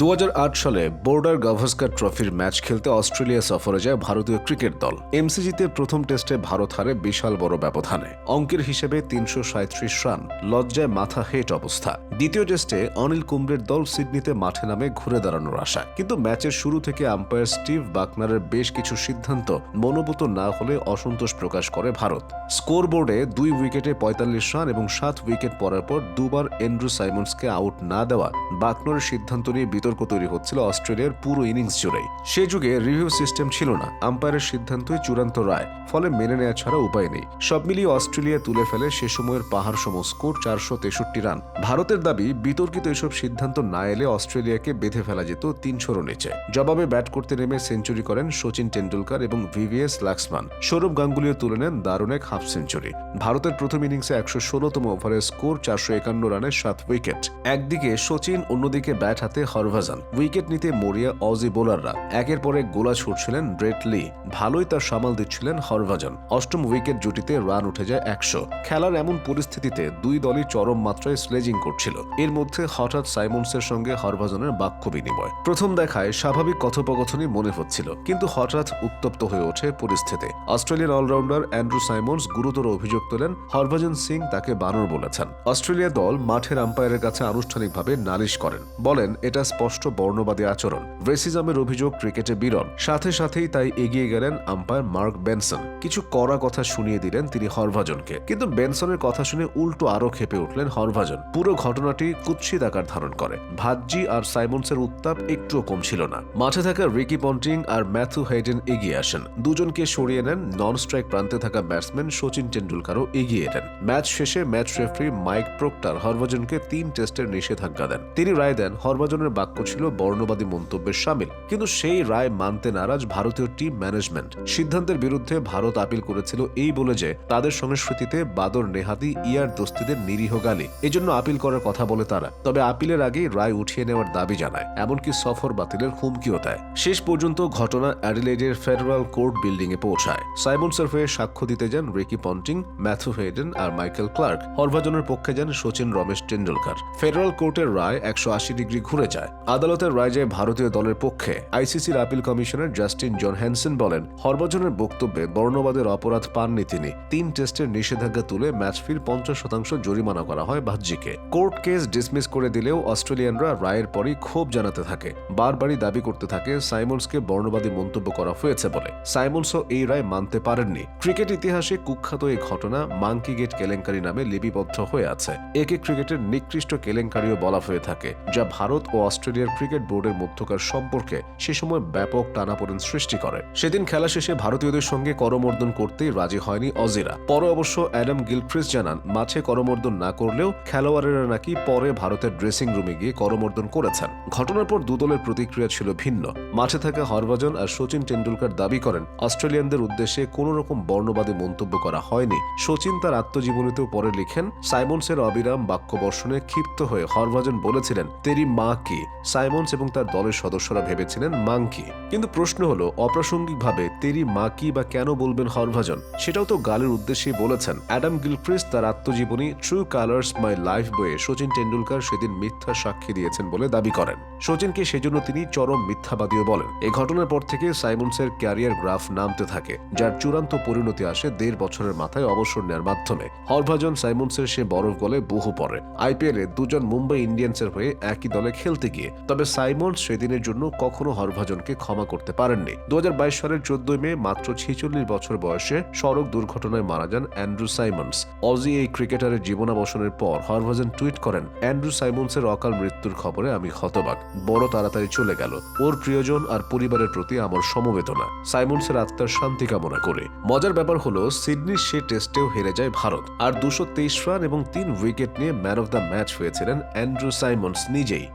দু হাজার আট সালে বোর্ডার গাভাস্কার ট্রফির ম্যাচ খেলতে অস্ট্রেলিয়া সফরে যায় ভারতীয় ক্রিকেট দল। এমসিজিতে প্রথম টেস্টে ভারত হারে বিশাল বড় ব্যবধানে। অঙ্কের হিসেবে তিনশো সাঁত্রিশ রান, লজ্জায় মাথা হেট অবস্থা। দ্বিতীয় টেস্টে অনিল কুম্বলের দল সিডনিতে মাঠে নামে ঘুরে দাঁড়ানোর আশা। কিন্তু ম্যাচের শুরু থেকে আম্পায়ার স্টিভ বাকনারের বেশ কিছু সিদ্ধান্ত মনোভূত না হলে অসন্তোষ প্রকাশ করে ভারত। স্কোর বোর্ডে দুই উইকেটে পঁয়তাল্লিশ রান এবং সাত উইকেট পড়ার পর দুবার এন্ড্রু সাইমন্সকে আউট না দেওয়া বাকনারের সিদ্ধান্ত নিয়ে বিতর্ক তৈরি হচ্ছিল অস্ট্রেলিয়ার পুরো ইনিংস জুড়েই। সে যুগে রিভিউ সিস্টেম ছিল না। আম্পায়ারের সিদ্ধান্তই চূড়ান্ত রায়, ফলে মেনে নেওয়া ছাড়া উপায় নেই। সব মিলিয়ে অস্ট্রেলিয়া তুলে ফেলে সে সময়ের পাহাড় সম স্কোর চারশো তেষট্টি রান। ভারতের দাবি, বিতর্কিত এসব সিদ্ধান্ত না এলে অস্ট্রেলিয়াকে বেঁধে ফেলা যেত তিনশোরও নিচে। জবাবে ব্যাট করতে নেমে সেঞ্চুরি করেন সচিন টেন্ডুলকার এবং ভিভিএস লাক্সমান। সৌরভ গাঙ্গুলিও তুলে নেন দারুণ এক হাফ সেঞ্চুরি। ভারতের প্রথম ইনিংসে একশো ষোলোতম ওভারে স্কোর চারশো একান্ন রানের সাত উইকেট। একদিকে সচিন অন্যদিকে ব্যাট হাতে হরভাজান উইকেট নিতে মরিয়া অজি বোলাররা। একের পর এক গোলা ছুটছিলেন ব্রেট লি। ভালোই তার সামাল দিচ্ছিলেন হরভাজন। অষ্টম উইকেট জুটিতে রান উঠে যায় একশো। খেলার এমন পরিস্থিতিতে দুই দলই চরম মাত্রায় স্লেজিং করছিল। এর মধ্যে হঠাৎ সাইমন্সের সঙ্গে হরভাজনের বাক্য বিনিময়। প্রথম দেখায় স্বাভাবিক কথোপকথনই মনে হচ্ছিল, কিন্তু হঠাৎ উত্তপ্ত হয়ে ওঠে পরিস্থিতি। অস্ট্রেলিয়ান অলরাউন্ডার অ্যান্ড্রু সাইমন্স গুরুতর অভিযোগ তোলেন, হরভজন সিং তাকে বানর বলেছেন। অস্ট্রেলিয়া দল মাঠের আম্পায়ারের কাছে আনুষ্ঠানিকভাবে নালিশ করেন। বলেন, এটা স্পষ্ট বর্ণবাদী আচরণ। রেসিজমের অভিযোগ ক্রিকেটে বিরল। সাথে সাথেই তাই এগিয়ে গেলেন আম্পায়ার মার্ক বেনসন। কিছু কড়া কথা শুনিয়ে দিলেন তিনি হরভাজনকে। কিন্তু বেনসনের কথা শুনে উল্টো আরও খেপে উঠলেন হরভাজন। পুরো ঘটনাটি কুৎসিত আকার ধারণ করে। ভাজ্জি আর সাইমন্সের উত্তাপ একটুও কম ছিল না। মাঠে থাকা রিকি পন্টিং আর ম্যাথু হেডেন এগিয়ে আসেন। দুজনকে সরিয়ে নেন নন স্ট্রাইক প্রান্তে থাকা ব্যাটসম্যান সচিন টেন্ডুলকারও এগিয়ে এলেন। ম্যাচ শেষে ম্যাচ রেফারি মাইক প্রোক্টার হরভজনকে তিন টেস্টের নিষেধাজ্ঞা দেন। তিনি রায় দেন হরভজনের বাক্য ছিল বর্ণবাদী মন্তব্যের সামিল। কিন্তু সেই রায় মানতে নারাজ ভারতীয় টিম ম্যানেজমেন্ট সিদ্ধান্তের বিরুদ্ধে ভারত আপিল করেছিল এই বলে যে, তাদের সংস্কৃতিতে বাদর নেহাদি ইয়ার দোস্তিদের নিরীহ গালি। এজন্য আপিল করার কথা বলে তারা। তবে আপিলের আগেই রায় উঠিয়ে নেওয়ার দাবি জানায়, এমনকি সফর বাতিলের হুমকিও দেয়। শেষ পর্যন্ত ঘটনা অ্যাডিলেডের ফেডারাল কোর্ট বিল্ডিং এ পৌঁছায়। সাইমন্সের হয়ে সাক্ষ্য দিতে যান রিকি পন্টিং, ম্যাথু হেডেন আর মাইকেল ক্লার্ক। হরভাজনের পক্ষে যান সচিন রমেশ টেন্ডুলকার। ফেডারাল কোর্টের রায় একশো আশি ডিগ্রি ঘুরে যায়। আদালতের রায় যায় ভারতীয় দলের পক্ষে, আইসিসির appeal commissioner Justin John Hansen বলেন, হরভজনের বক্তব্যে বর্ণবাদের অপরাধ পাননি তিনি। তিন টেস্টের নিষেধাজ্ঞা তুলে ম্যাচ ফির পঞ্চাশ শতাংশ জরিমানা করা হয় বাহ্যিকে। কোর্ট কেস ডিসমিস করে দিলেও অস্ট্রেলিয়ানরা রায়ের পরই ক্ষোভ জানাতে থাকে। বারবারই দাবি করতে থাকে, সাইমন্সকে বর্ণবাদী মন্তব্য করা হয়েছে বলে। সাইমন্সও এই রায় মানতে পারেননি। ক্রিকেট ইতিহাসে কুখ্যাত এই ঘটনা মাঙ্কি গেট কেলেঙ্কারি নামে লিপিবদ্ধ হয়ে আছে। একে ক্রিকেটের নিকৃষ্ট কেলেঙ্কারিও বলা হয়ে থাকে, যা ভারত ও অস্ট্রেলিয়ার ক্রিকেট বোর্ডের মধ্যকার সম্পর্কে সে সময় ব্যাপক টানাপোড়েন সৃষ্টি করে। সেদিন খেলা শেষে ভারতীয়দের সঙ্গে করমর্দন করতেই রাজি হয়নি অজিরা। পরে অবশ্য অ্যাডাম গিলক্রিস জানান, মাঠে করমর্দন না করলেও খেলোয়াড়েরা নাকি পরে ভারতের ড্রেসিং রুমে গিয়ে করমর্দন করেছেন। ঘটনার পর দুদলের প্রতিক্রিয়া ছিল ভিন্ন। মাঠে থাকা হরভজন আর সচিন টেন্ডুলকার দাবি করেন, অস্ট্রেলিয়ানদের উদ্দেশ্যে কোনো রকম বর্ণবাদী মন্তব্য করা হয়নি। সচিন তার আত্মজীবনীতেও পরে লিখেন, সাইমন্সের অবিরাম বাক্যবর্ষণে ক্ষিপ্ত হয়ে হরভজন বলেছিলেন, তেরি মা কি সাইমন্স এবং তার দলের সদস্যরা ভেবেছিলেন মাংকি কিন্তু প্রশ্ন হলো, অপ্রাসঙ্গিকভাবে তেরি মা কি বা কেন বলবেন হরভজন? সেটাও তো গালের উদ্দেশ্যে বলেছেন। অ্যাডাম গিলক্রিস্ট তার আত্মজীবনী ট্রু কালার্স মাই লাইফ বইয়ে সচিন টেন্ডুলকার সেদিন মিথ্যা সাক্ষী দিয়েছেন বলে দাবি করেন। সচিনকে সেজন্য তিনি চরম মিথ্যাবাদীও বলেন। এই ঘটনার পর থেকে সাইমন্সের ক্যারিয়ার গ্রাফ নামতে থাকে, যার চূড়ান্ত পরিণতি আসে দেড় বছরের মাথায় অবসর নেওয়ার মাধ্যমে। হরভজন সাইমন্সের সে বরফ গলে বহু পরে। আইপিএলে দুজন মুম্বাই ইন্ডিয়ান্সের হয়ে একই দলে খেলতে গিয়ে তবে সাইমন্স সেদিনের জন্য কখনো হরভজনকে ক্ষমা করতে পারেননি। দু হাজার বাইশ সালের চোদ্দই মে মাত্র ছেচল্লিশ বছর বয়সে সড়ক দুর্ঘটনায় মারা যান অ্যান্ড্রু সাইমন্স। অজি এই ক্রিকেটারের জীবনাবসানের পর হরভজন টুইট করেন, অ্যান্ড্রু সাইমন্সের অকাল মৃত্যুর খবরে আমি হতবাক। বড় তাড়াতাড়ি চলে গেল। ওর প্রিয়জন আর পরিবারের প্রতি আমার সমবেদনা। সাইমন্সের আত্মার শান্তি কামনা করে। মজার ব্যাপার হলো, সিডনির সে টেস্টেও হেরে যায় ভারত। আর দুশো রান এবং তিন উইকেট নিয়ে ম্যান অফ দ্য ম্যাচ হয়েছিলেন অ্যান্ড্রু সাইমন্স নিজেই।